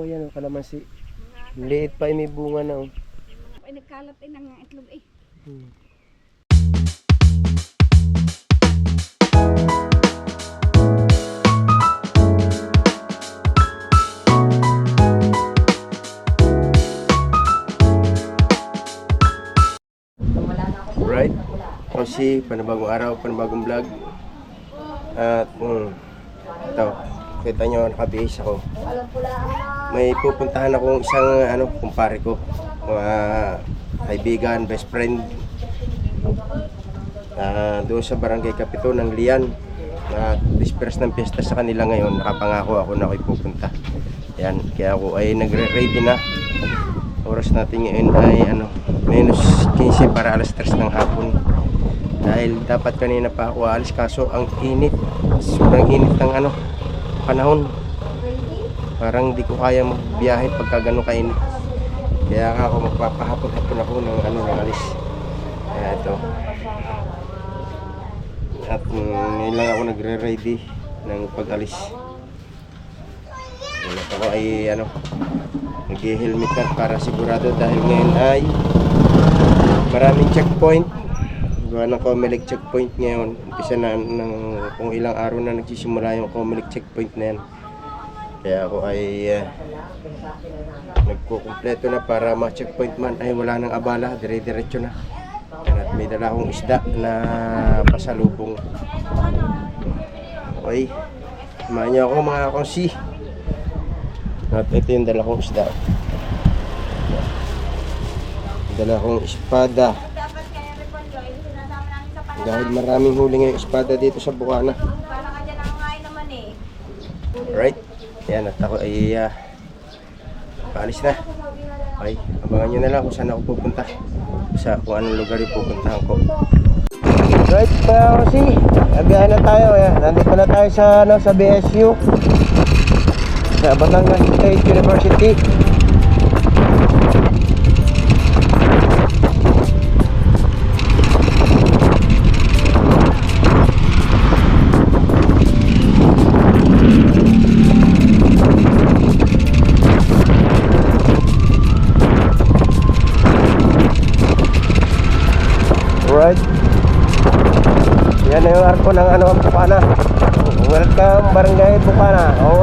Oh, yan oh, kalamansi. Liit pa, eh, may bunga na oh. Ay, nagkalat eh ng itlog eh. Hmm. Right? Kasi panibagong araw, panibagong vlog. At mm, ito, kita nyo nakabihis ako. May pupuntahan akong isang ano, kumpare ko. Mga kaibigan, best friend. Ah, doon sa barangay Kapito ng Lian. At disperas ng piyesta sa kanila ngayon, nakapangako ako na ako'y pupunta. Yan, kaya ako ay nagre-ready na. Oras natin ngayon ay ano, minus 15 para alas 3 ng hapon. Dahil dapat kanina pa ako aalis kaso ang init. Sobrang init ng ano, panahon. Parang di ko kaya magbiyahe pagka gano'n kainit. Kaya ako magpapahapon-hapon ako ng ano ng alis. Kaya ito. At mm, ngayon lang ako nagre-ready ng pag-alis. At ako ay ano, nag-helmet na para sigurado dahil ngayon ay maraming checkpoint. Gawa ng Comelec checkpoint ngayon. Umpisa na ng kung ilang araw na nagsisimula yung Comelec checkpoint na yan. Kaya ako ay uh, nagkukumpleto na para ma-checkpoint man ay wala nang abala, dire-diretso na. At may dala akong isda na pasalubong. Okay. Samahan niyo ako mga konsi. At ito yung dala kong isda. Dala kong espada. Dapat kaya repolyo, eh, sinasama namin sa panahon. Dahil maraming huli ngayong espada dito sa Bukana. Para ka dyan ang ngayon naman eh. Right? Yan, at ako ay uh, paalis na. Okay, abangan nyo na lang kung saan ako pupunta. Sa kung anong lugar yung pupuntahan ko. Right, mga kasi, nabiyahan na tayo. Ayan, nandito na tayo sa, ano, sa BSU. Sa Batangas State University. Arko ng ano, Bukana. Welcome, Barangay Bukana. Alright.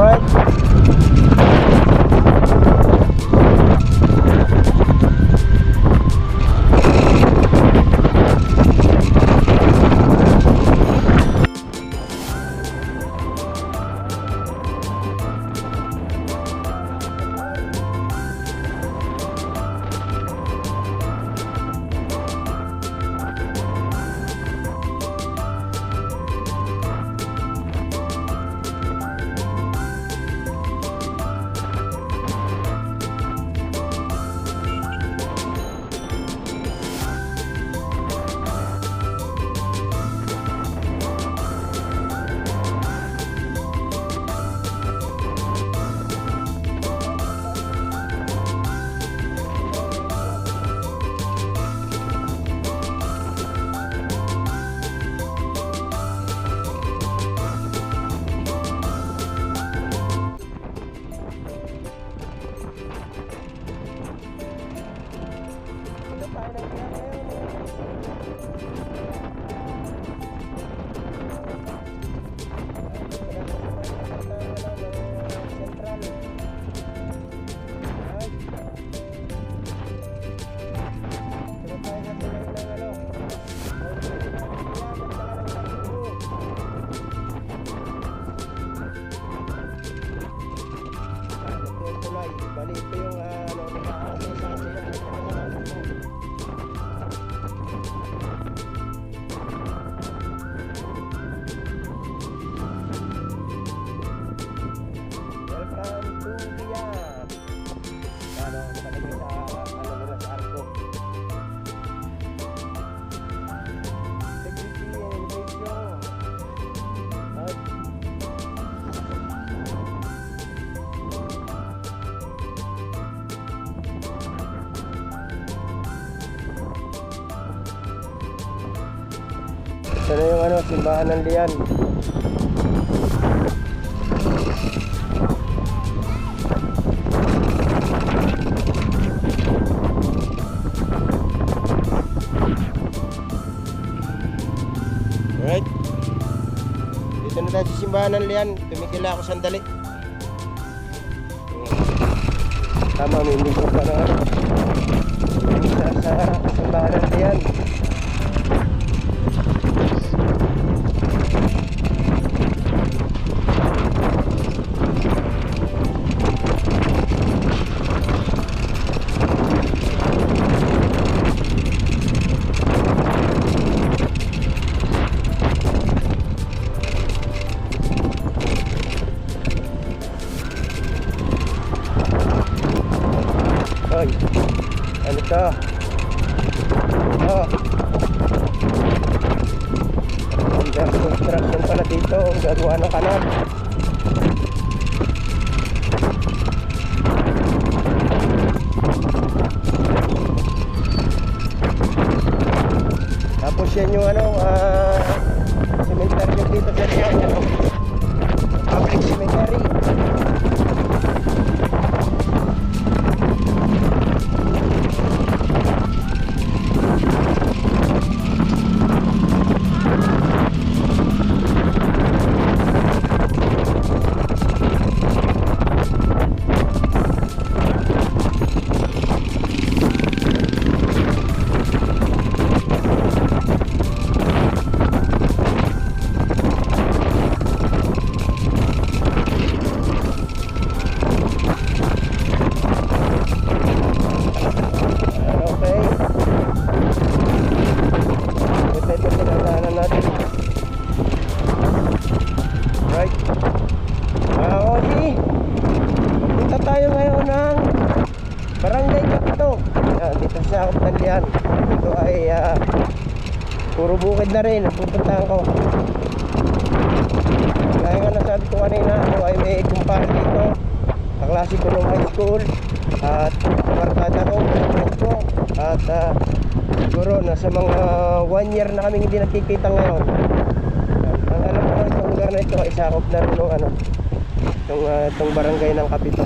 simbahan ng Lian Alright. Dito na tayo sa simbahan ng Lian Tumigil ako sandali. Tama, may mikro pa na Sa simbahan ng Lian Hoy, ano to? Oh. Hanggang construction pala dito. Ang gagawa ng kanal. Bukid na rin. Pupuntahan ko. Kaya nga nasabi ko kanina, ako ay may kumpare dito. Kaklase ko nung high school. At barkada ko, ko. At ah, siguro nasa mga one year na kami hindi nakikita ngayon. Ang alam ko itong lugar na ito, isakop na rin ng ano, itong, ah, itong barangay ng Kapito.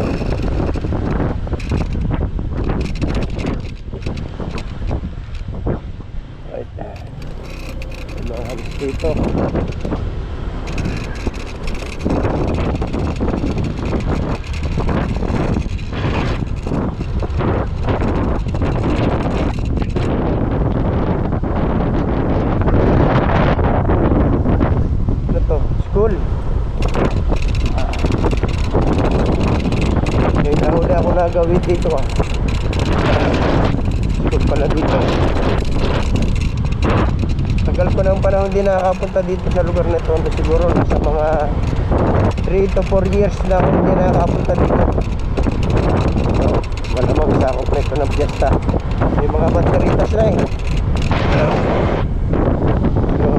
Right. Yung mga halos dito. Ano to? School. Ah. May nahuli ako nagawin dito ah. School pala dito. Tagal ko din nakakapunta dito sa lugar na ito. Siguro nasa mga 3 to 4 years na ako hindi nakakapunta dito. So, malamang sa ako ng piyesta. May mga banderitas na eh. So,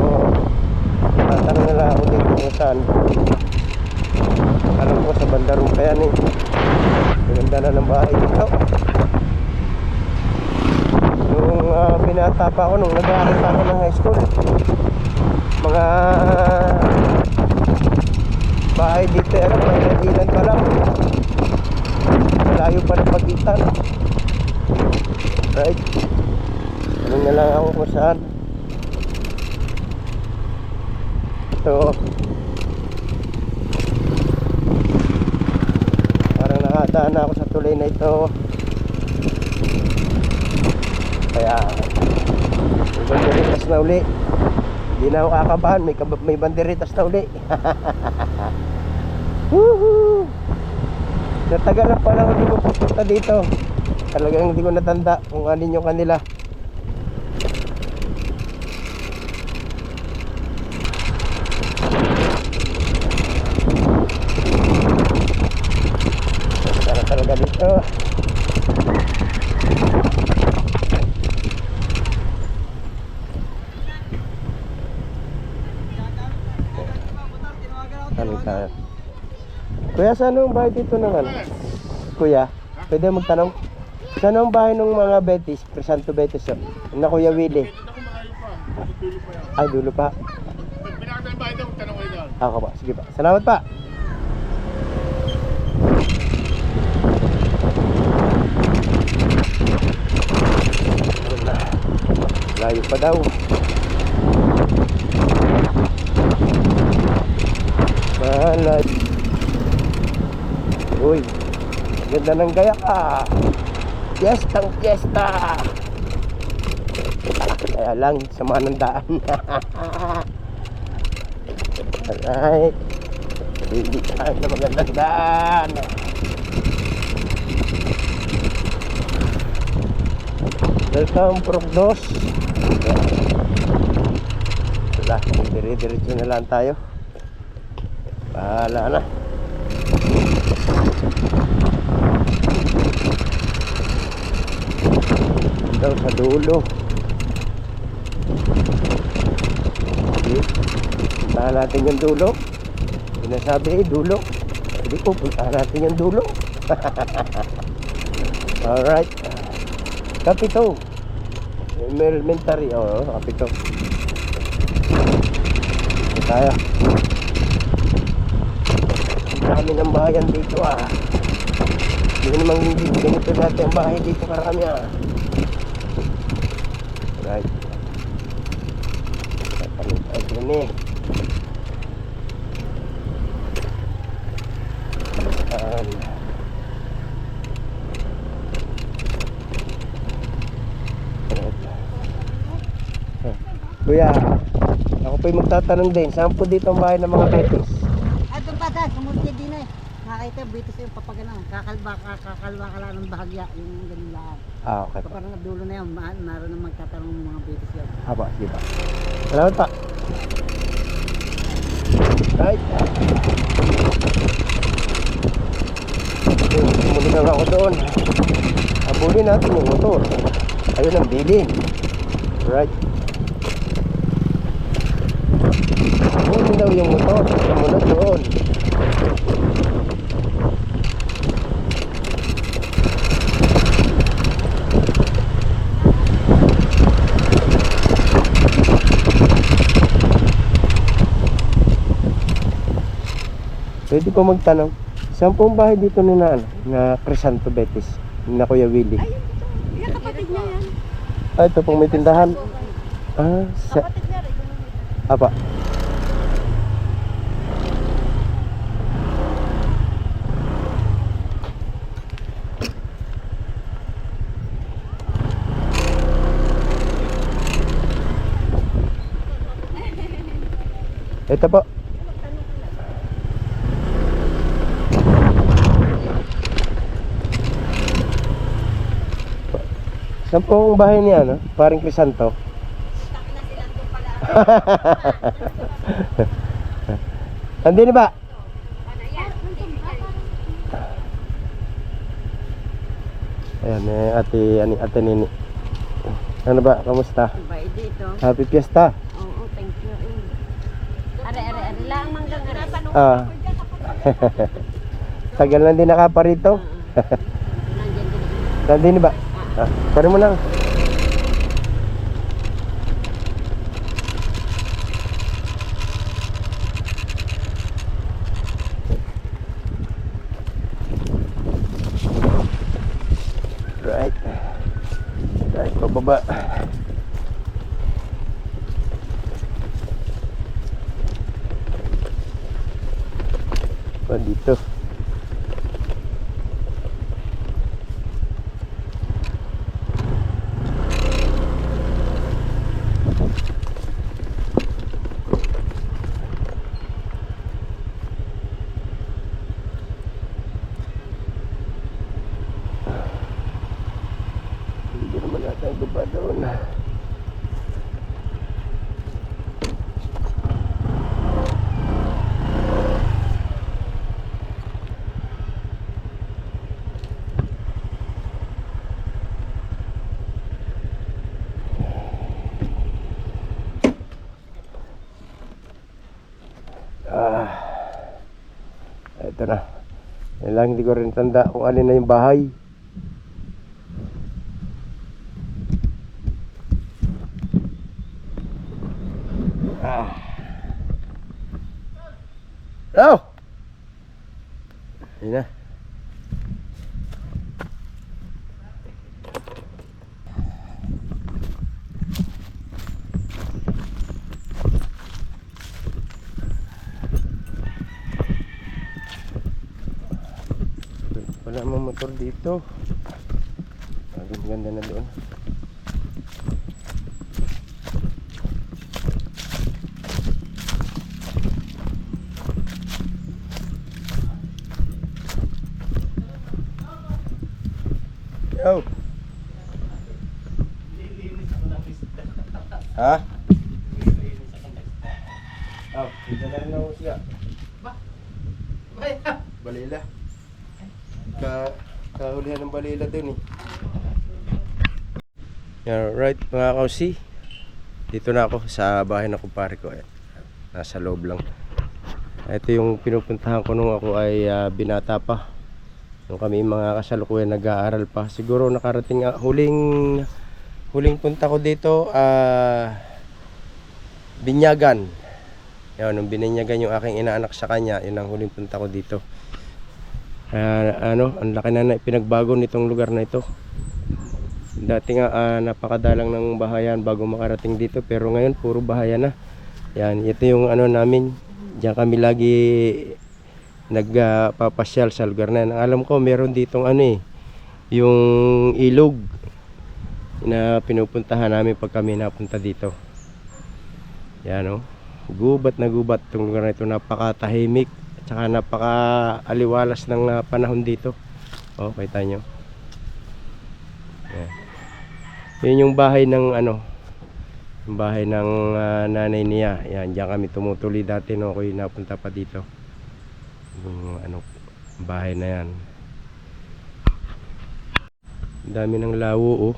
tatanong na lang ako dito kung saan. Alam ko sa bandarong kaya ni. Maganda na ng bahay dito. Nung ah, binata pa ako, nung nag-aaral pa ako ng high school, mga bahay dito, ano, mga ilan pa lang. Malayo pa ng pagitan. Right. Ano na lang ako kung saan. Ito. Parang nakadaan na ako sa tulay na ito. Kaya may banderitas na uli. Hindi na ako kakabahan, may, may banderitas na uli. Woohoo! Natagal na pala hindi ko pupunta dito. Talagang hindi ko natanda kung alin yung kanila. Sana talaga dito. Tanong tayo. Kuya, saan ang bahay dito ng ano? Kuya, pwede magtanong? Saan ang bahay ng mga Betis, Santo Betis? oh? Na Kuya Willie? Ay, dulo pa. Pinakita yung bahay daw, tanong kayo doon. Ako pa, sige pa. Salamat pa. Layo pa daw. Ganda ng gaya ka. Fiestang fiesta. Kaya lang, sama ng daan. Alright. Hindi tayo na magandang daan. Welcome, Prof. Dos. Wala, dire-diretso na lang tayo. Bahala na. Daw sa dulo. Puntahan natin yung dulo. Sinasabi eh, dulo. Hindi ko, puntahan natin yung dulo. Alright. Kapito. Elementary. Oh, kapito. Ito tayo. Ang bayan dito ah. Hindi naman hindi ganito dati ang bahay dito karami ah. Right. Tayo din eh. Ayan. Kuya, ako po'y magtatanong din, saan po dito ang bahay ng mga betis? Ay, doon pa dad, sumunod din eh. Nakita, bitis yung papagana. Kakalba, kakalba ka lang ng bahagya, yung ganun lahat. Ah, okay po. Parang dulo na yan, ma- naroon na magtatanong ng mga bitis yan. Haba, sige pa. Salamat pa. Right. Muli na ako doon. Habulin natin yung motor. Ayun ang bilin. Right. Habulin daw yung motor. Sumunod doon. Pwede po magtanong. Saan po ang bahay dito ni na, ano, na Crisanto Betis? Na Kuya Willie. Yan, kapatid niya yan. Ah, ito pong may tindahan. Ah, sa... Kapatid niya rin. Apa. Ito po. Saan po ang bahay niya, no? Paring Crisanto. Nandini ba? Ayan, eh, ate, ani, ate Nini. Ano ba? Kamusta? Bye dito. Happy Fiesta. Oo, thank you. Are, are, are lang manggang are. Ah. Tagal na din nakaparito. Nandiyan din. Nandini ba? Pare mo lang. Right. Right, pababa. Pa dito. Hindi ko rin tanda kung alin na yung bahay. Ah. Oh! Ayun na. Wala mo motor dito. Ang ganda na doon. Yo. Ha? Oh, dito na ako siya. Balila. Ka kahulihan ng balila dun eh. Yeah, right mga kausi. Dito na ako sa bahay ng kumpare ko. Eh. Nasa loob lang. Ito yung pinupuntahan ko nung ako ay ah, binata pa. Nung kami mga kasalukuyan nag-aaral pa. Siguro nakarating nga huling huling punta ko dito ah Binyagan. Yan, nung bininyagan yung aking inaanak sa kanya, yun ang huling punta ko dito. Ah, ano, ang laki na na pinagbago nitong lugar na ito. Dati nga ah, napakadalang ng bahayan bago makarating dito pero ngayon puro bahayan na. Yan, ito yung ano namin. Diyan kami lagi nagpapasyal sa lugar na yan. Alam ko meron ditong ano eh, yung ilog na pinupuntahan namin pag kami napunta dito. Yan oh. Gubat na gubat itong lugar na ito. Napakatahimik at saka napaka-aliwalas ng ah, panahon dito. Oh, kita nyo. Yan. Yun yung bahay ng ano, yung bahay ng ah, nanay niya. Yan, diyan kami tumutuloy dati no ako napunta pa dito. Yung ano, bahay na yan. Dami ng lawo oh.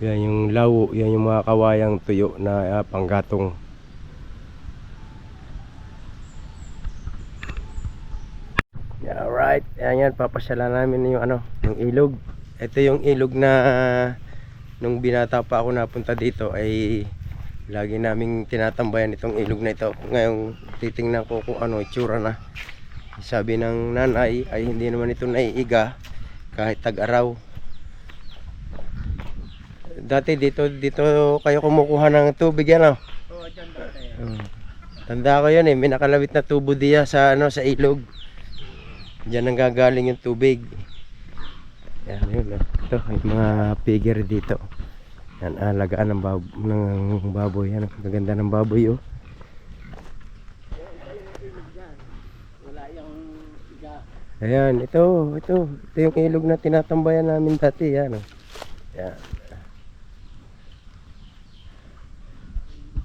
Yan yung lawo, yan yung mga kawayang tuyo na ah, panggatong. Yeah, alright. Yan yan, papasyalan namin yung ano, yung ilog. Ito yung ilog na nung binata pa ako napunta dito ay lagi naming tinatambayan itong ilog na ito. Ngayon titingnan ko kung ano itsura na. Sabi ng nanay ay hindi naman ito naiiga kahit tag-araw. Dati dito dito kayo kumukuha ng tubig yan oh. Oo, dyan dati. Hmm. Tanda ko yan eh, may nakalawit na tubo diya sa ano sa ilog. Diyan ang gagaling yung tubig. Yan yun. oh. Ito, yung mga figure dito. Yan, alagaan ng, bab ng baboy. Yan, ang gaganda ng baboy oh. Ayan, ito, ito. Ito yung ilog na tinatambayan namin dati. Yan oh. Yan.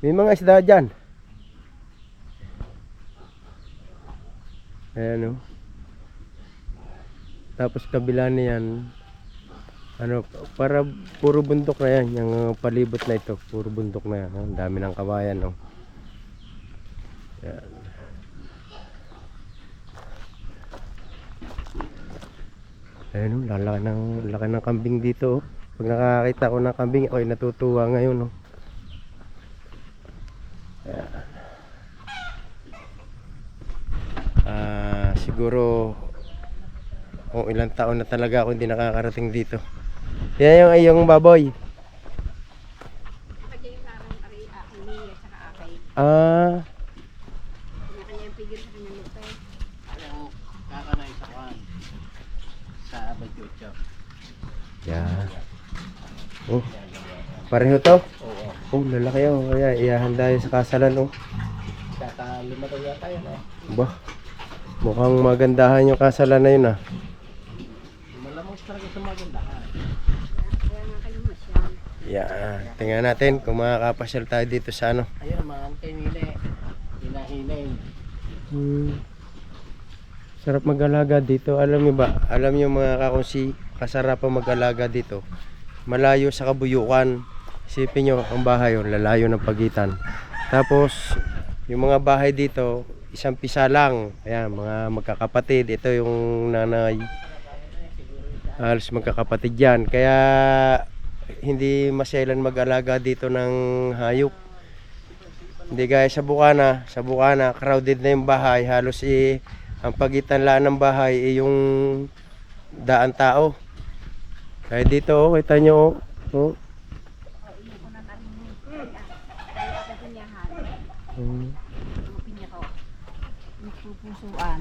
May mga isda dyan. Ayan oh. Tapos kabila niyan, ano, para puro bundok na yan. Yung uh, palibot na ito, puro bundok na yan. Ang dami ng kabayan oh. Yan. Ayun, lalaki ng, laki ng kambing dito. oh. Pag nakakita ko ng kambing, ay natutuwa ngayon. Oh. Ayan. Ah, siguro kung ilang taon na talaga ako hindi nakakarating dito. Yan yung ayong baboy. Ah, yan. Oh, pareho to? Oo. Oh, lalaki oh. Kaya ihahanda yun sa kasalan oh. Kaka lima daw yata yun eh. Bah, mukhang magandahan yung kasalan na yun ah. Magandahan. Kaya nga kayo masyal. Yan, tingnan natin kung makakapasyal tayo dito sa ano. Ayun, mga eh. Hinahinay. Hmm. Sarap mag-alaga dito. Alam niyo ba? Alam niyo mga kakunsi, kasarapan mag-alaga dito. Malayo sa kabuyukan. Isipin niyo, ang bahay yun, lalayo ng pagitan. Tapos, yung mga bahay dito, isang pisa lang. Ayan, mga magkakapatid. Ito yung nanay. Halos magkakapatid yan. Kaya, hindi masailan mag-alaga dito ng hayop. Hindi gaya sa Bukana. Sa Bukana, crowded na yung bahay. Halos eh, ang pagitan lang ng bahay eh, yung daan tao. Kaya dito, oh, kita nyo, oh. oh. Hmm. Nagpupusuan.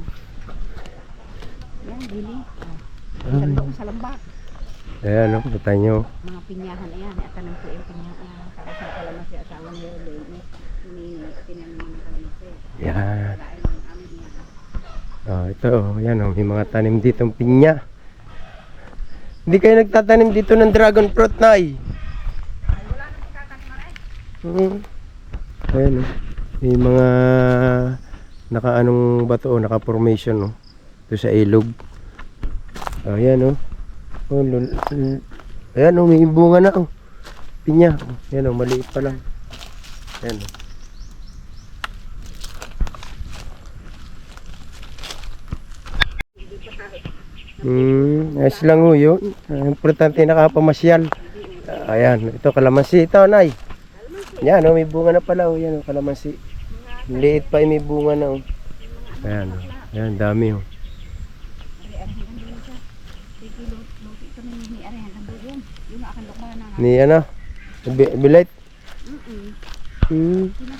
Yan, bili. Oh. Isang doon sa lambak. Ayan, no, kita nyo. Mga pinyahan ayan. At tanong po yung pinyahan. Tapos sa kalamas yung asawa ni Lolo. Ini, tinanom ng kalamas eh. Yan. Wala ay mga amin niya. Oh, ito, oh, yan, oh, may mga tanim ditong pinya. Hindi kayo nagtatanim dito ng dragon fruit, Nay. Hmm. Ayan, oh. May mga naka-anong bato, oh, naka-formation, oh. Ito sa ilog. Ayan, oh. Oh, lul- lul- Ayan, oh, may bunga na, oh. Pinya. Oh, Ayan, oh, maliit pa lang. Ayan, oh. Hmm, ayos lang ho yun. Ang importante nakapamasyal. Ayan, ito kalamansi. Ito, Nay. Yan, oh, may bunga na pala. Oh. Yan, oh, kalamansi. Liit pa, eh, may bunga na. Oh. Ayan, oh. Ayan, dami. Oh. Ari, ari, hanggang doon siya. Sige, luto ito ni ni Ari, hanggang doon. Yung akan lukma na. Ni ano? Bi-. Hmm. Eh. Na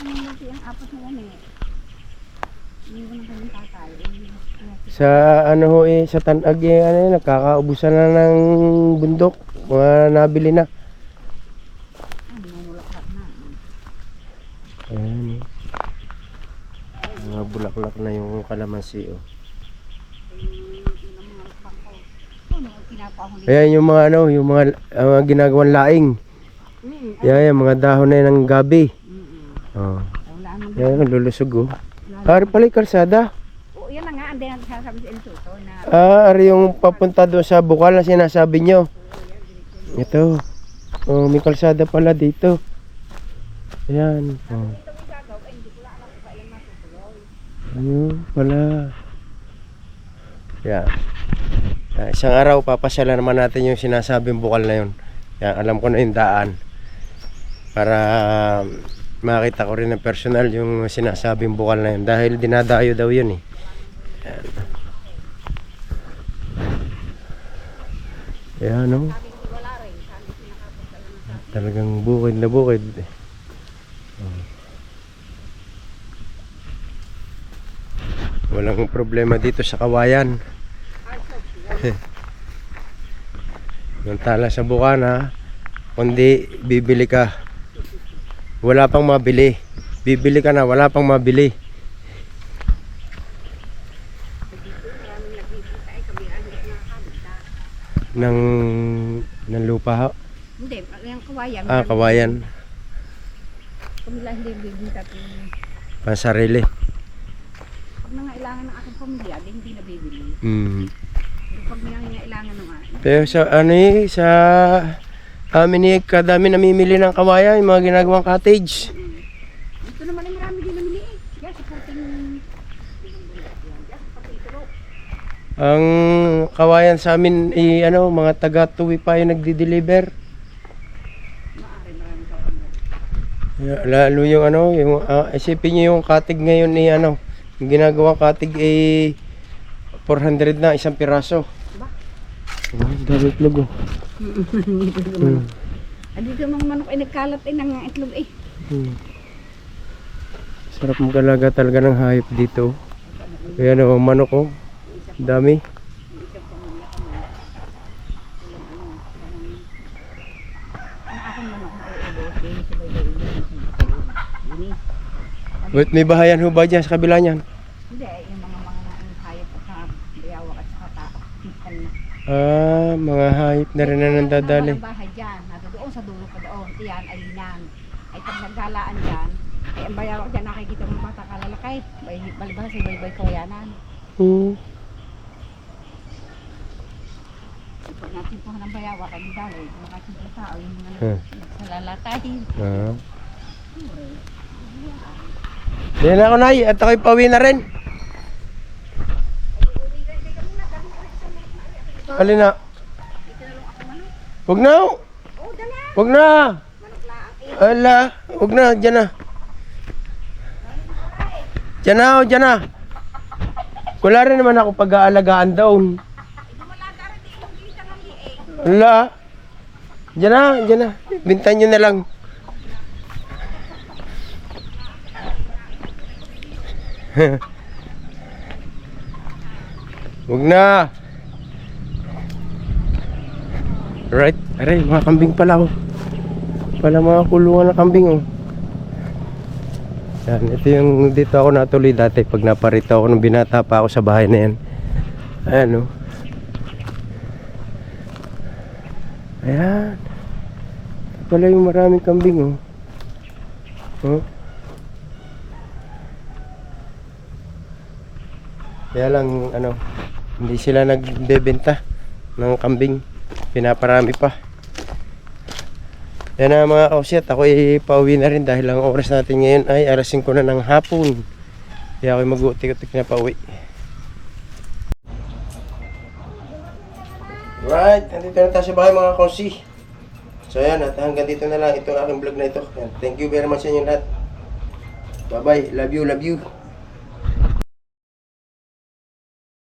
kanyang tatay. Eh, Sa ano ho eh, sa tanag eh, ano eh, nakakaubusan na ng bundok. Mga nabili na. Ayan. oh. Mga bulaklak na yung kalamansi. Oh. Yung ilang mga lukbang ko. Pinapahuli. Ayan yung mga ano, yung mga, mga ginagawang laing. Mm, Yan, yan, mga dahon na yan ng gabi. mm, Oh. Wala nang Yan, lulusog oh. Ari pala yung kalsada. Oo, yan na nga. Hindi ang sasabi sa Elsuto na Ah, ari yung papunta doon sa bukal na sinasabi nyo. Ito. Oh, may kalsada pala dito. Ayan. Oh. Ayun pala. Yan. Ah, isang araw papasyalan naman natin yung sinasabing bukal na yun. Yan, alam ko na yung daan. Para um, makita ko rin ng personal yung sinasabing bukal na yun. Dahil dinadayo daw yun eh. Yan no. Talagang bukid na bukid. Walang problema dito sa kawayan. Yung tala sa bukana, kundi bibili ka. Wala pang mabili. Bibili ka na, wala pang mabili. ng ng lupa ho. Hindi, yung kawayan. Ah, kawayan, Pamilya hindi bibita. pansarili. Pag nangailangan ng aking pamilya, di hindi na bibili. Mm. Pero pag may nangailangan naman, Pero sa ano eh, sa amin eh, kadami namimili ng kawayan, yung mga ginagawang cottage. ito naman ay marami din namili eh. Yan, sa puting... Ang kawayan sa amin eh, ano, mga taga tuwi pa yung nagdi-deliver. Lalo yung ano, yung ah, isipin niyo yung katig ngayon ni ano, yung ginagawang katig eh 400 na isang piraso. Oh, dami itlog oh. Hmm. Ah, dito mga manok ay nagkalat ay ng itlog eh. Hmm. Sarap magalaga talaga ng hayop dito. Ayan o, manok oh. Dami. Wait, may bahayan ho ba dyan sa kabila niyan? Hindi, yung mga mga ang hayop at saka bayawak at saka tao. Ano. Ah, mga hayop na rin na nandadali. Ang bahay dyan, doon sa dulo pa doon. Iyan ay linan. Ay pag naggalaan dyan, ay ang bayawak dyan nakikita mo bata kalalakay. Balibasa sa baybay kawayanan. Hmm. Pag natimpuhan ng bayawak, ay dali. Makatimpuhan tao, yung mga nagsalalakay. Ah. Na ako na at ako'y pauwi na rin. Alin na? Huwag na. Huwag na. Ala, huwag na, dyan na. Dyan na, oh, dyan na. Wala rin naman ako pag-aalagaan doon. Wala. Dyan na, dyan na. Bintan nyo na lang. Huwag na. Right? Aray, mga kambing pala oh. Pala mga kulungan ng kambing oh. Yan, ito yung dito ako natuloy dati pag naparito ako nung binata pa ako sa bahay na yan. Ayan oh. Ayan. Pala yung maraming kambing oh. Oh. Kaya lang ano, hindi sila nagbebenta ng kambing. Pinaparami pa. Yan na mga kausyat, ako ay pauwi na rin dahil ang oras natin ngayon ay alas 5 na ng hapon. Kaya ako mag-utik-utik na pauwi. Right, nandito na tayo sa bahay mga kausi. So yan, at hanggang dito na lang itong aking vlog na ito. Yan, thank you very much sa inyo lahat. Bye bye, love you, love you.